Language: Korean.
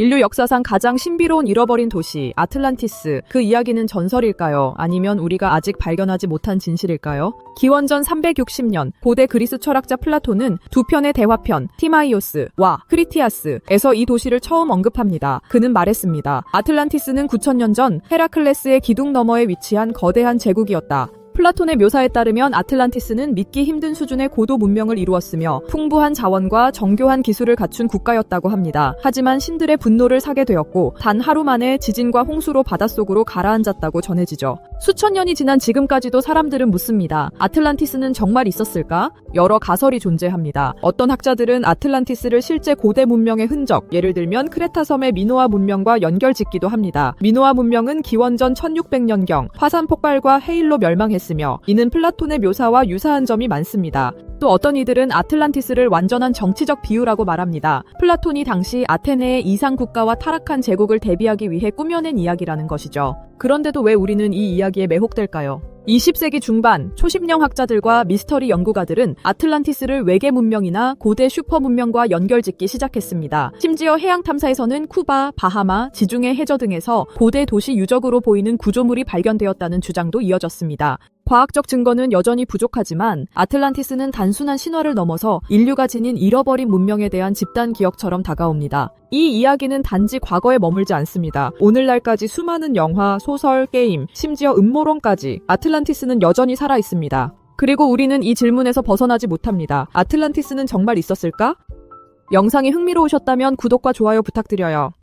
인류 역사상 가장 신비로운 잃어버린 도시 아틀란티스. 그 이야기는 전설일까요? 아니면 우리가 아직 발견하지 못한 진실일까요? 기원전 360년 고대 그리스 철학자 플라톤은 두 편의 대화편 티마이오스와 크리티아스에서 이 도시를 처음 언급합니다. 그는 말했습니다. 아틀란티스는 9000년 전 헤라클레스의 기둥 너머에 위치한 거대한 제국이었다. 플라톤의 묘사에 따르면 아틀란티스는 믿기 힘든 수준의 고도 문명을 이루었으며 풍부한 자원과 정교한 기술을 갖춘 국가였다고 합니다. 하지만 신들의 분노를 사게 되었고 단 하루 만에 지진과 홍수로 바닷속으로 가라앉았다고 전해지죠. 수천 년이 지난 지금까지도 사람들은 묻습니다. 아틀란티스는 정말 있었을까? 여러 가설이 존재합니다. 어떤 학자들은 아틀란티스를 실제 고대 문명의 흔적, 예를 들면 크레타 섬의 미노아 문명과 연결짓기도 합니다. 미노아 문명은 기원전 1600년경 화산 폭발과 해일로 멸망했 으며 이는 플라톤의 묘사와 유사한 점이 많습니다. 또 어떤 이들은 아틀란티스를 완전한 정치적 비유라고 말합니다. 플라톤이 당시 아테네의 이상 국가와 타락한 제국을 대비하기 위해 꾸며낸 이야기라는 것이죠. 그런데도 왜 우리는 이 이야기에 매혹될까요? 20세기 중반 초심령 학자들과 미스터리 연구가들은 아틀란티스를 외계 문명이나 고대 슈퍼 문명과 연결짓기 시작했습니다. 심지어 해양 탐사에서는 쿠바, 바하마, 지중해 해저 등에서 고대 도시 유적으로 보이는 구조물이 발견되었다는 주장도 이어졌습니다. 과학적 증거는 여전히 부족하지만 아틀란티스는 단순한 신화를 넘어서 인류가 지닌 잃어버린 문명에 대한 집단 기억처럼 다가옵니다. 이 이야기는 단지 과거에 머물지 않습니다. 오늘날까지 수많은 영화, 소설, 게임, 심지어 음모론까지 아틀란티스는 여전히 살아 있습니다. 그리고 우리는 이 질문에서 벗어나지 못합니다. 아틀란티스는 정말 있었을까? 영상이 흥미로우셨다면 구독과 좋아요 부탁드려요.